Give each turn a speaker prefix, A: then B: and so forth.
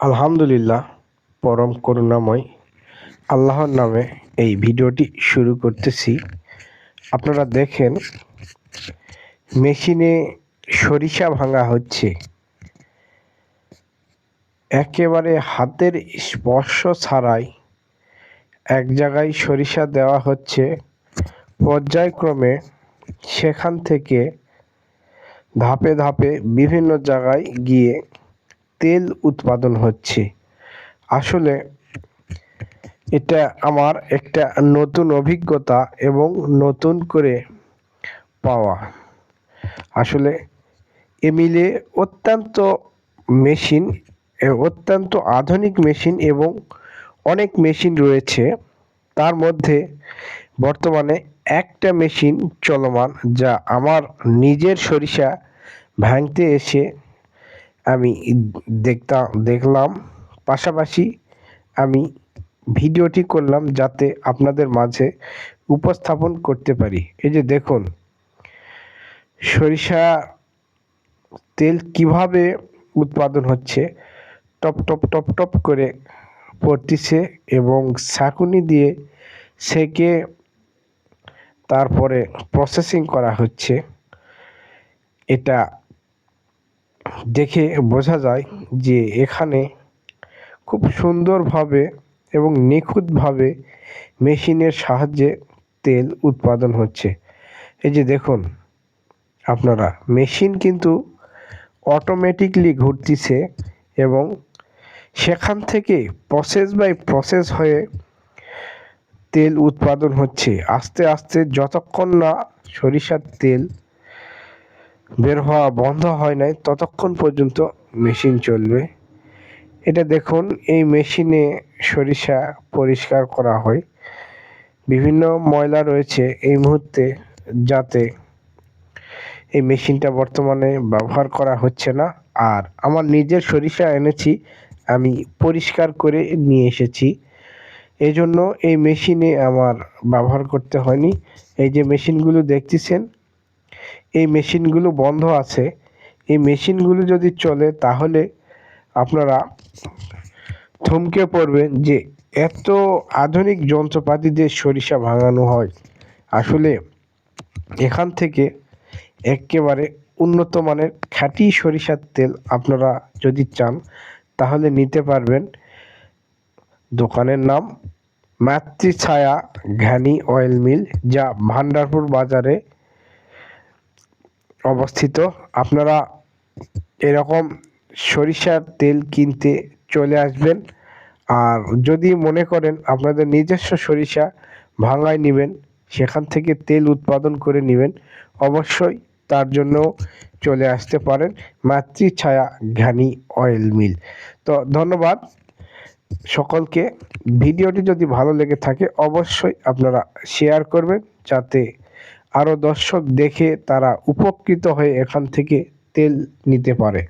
A: আলহামদুলিল্লাহ, পরম করুণাময় আল্লাহর নামে এই ভিডিওটি শুরু করতেছি। আপনারা দেখেন, মেশিনে সরিষা ভাঙা হচ্ছে। একেবারে হাতের স্পর্শ ছাড়াই এক জায়গায় সরিষা দেওয়া হচ্ছে। পর্যায়ক্রমে সেখান থেকে ধাপে ধাপে বিভিন্ন জায়গায় গিয়ে তেল উৎপাদন হচ্ছে। আসলে এটা আমার একটা নতুন অভিজ্ঞতা এবং নতুন করে পাওয়া। আসলে এমিলে অত্যন্ত মেশিন অত্যন্ত আধুনিক মেশিন এবং অনেক মেশিন রয়েছে। তার মধ্যে বর্তমানে একটা মেশিন চলমান যা আমার নিজের সরিষা ভাঙতে এসে আমি দেখতাম দেখলাম। পাশাপাশি আমি ভিডিওটি করলাম যাতে আপনাদের মাঝে উপস্থাপন করতে পারি। এই যে দেখুন, সরিষা তেল কীভাবে উৎপাদন হচ্ছে, টপ টপ টপ টপ করে পড়তিছে এবং ছাকুনি দিয়ে সেকে তারপরে প্রসেসিং করা হচ্ছে, এটা দেখে বোঝা যায় যে এখানে খুব সুন্দরভাবে এবং নিখুঁতভাবে মেশিনের সাহায্যে তেল উৎপাদন হচ্ছে। এই যে দেখুন, আপনারা, মেশিন কিন্তু অটোমেটিকলি ঘুরতিছে এবং সেখান থেকে প্রসেস বাই প্রসেস হয়ে তেল উৎপাদন হচ্ছে। আস্তে আস্তে যতক্ষণ না সরিষার তেল বের হওয়া বন্ধ হয় নাই, ততক্ষণ পর্যন্ত মেশিন চলবে। এটা দেখুন, এই মেশিনে সরিষা পরিষ্কার করা হয়। বিভিন্ন ময়লা রয়েছে এই মুহূর্তে যাতে এই মেশিনটা বর্তমানে ব্যবহার করা হচ্ছে না। আর আমার নিজের সরিষা এনেছি, আমি পরিষ্কার করে নিয়ে এসেছি। এই জন্য এই মেশিনে আমার ব্যবহার করতে হয়নি। এই যে মেশিনগুলো দেখতেছেন এই মেশিনগুলো বন্ধ আছে। এই মেশিনগুলো যদি চলে, তাহলে আপনারা থমকে পড়বেন যে এত আধুনিক যন্ত্রপাতি দিয়ে সরিষা ভাঙানো হয়। আসলে এখান থেকে একেবারে উন্নত মানের খাঁটি সরিষার তেল আপনারা যদি চান, তাহলে নিতে পারবেন। দোকানের নাম মাতৃছায়া ঘানি অয়েল মিল, যা ভান্ডারপুর বাজারে অবস্থিত। আপনারা এরকম সরিষার তেল কিনতে চলে আসবেন। আর যদি মনে করেন আপনাদের নিজস্ব সরিষা ভাঙায় নেবেন, সেখান থেকে তেল উৎপাদন করে নেবেন, অবশ্যই তার জন্য চলে আসতে পারেন মাতৃছায়া ঘানি অয়েল মিল। তো ধন্যবাদ সকলকে। ভিডিওটি যদি ভালো লেগে থাকে, অবশ্যই আপনারা শেয়ার করবেন যাতে আরও দর্শক দেখে তারা উপকৃত হয়ে এখান থেকে তেল নিতে পারে।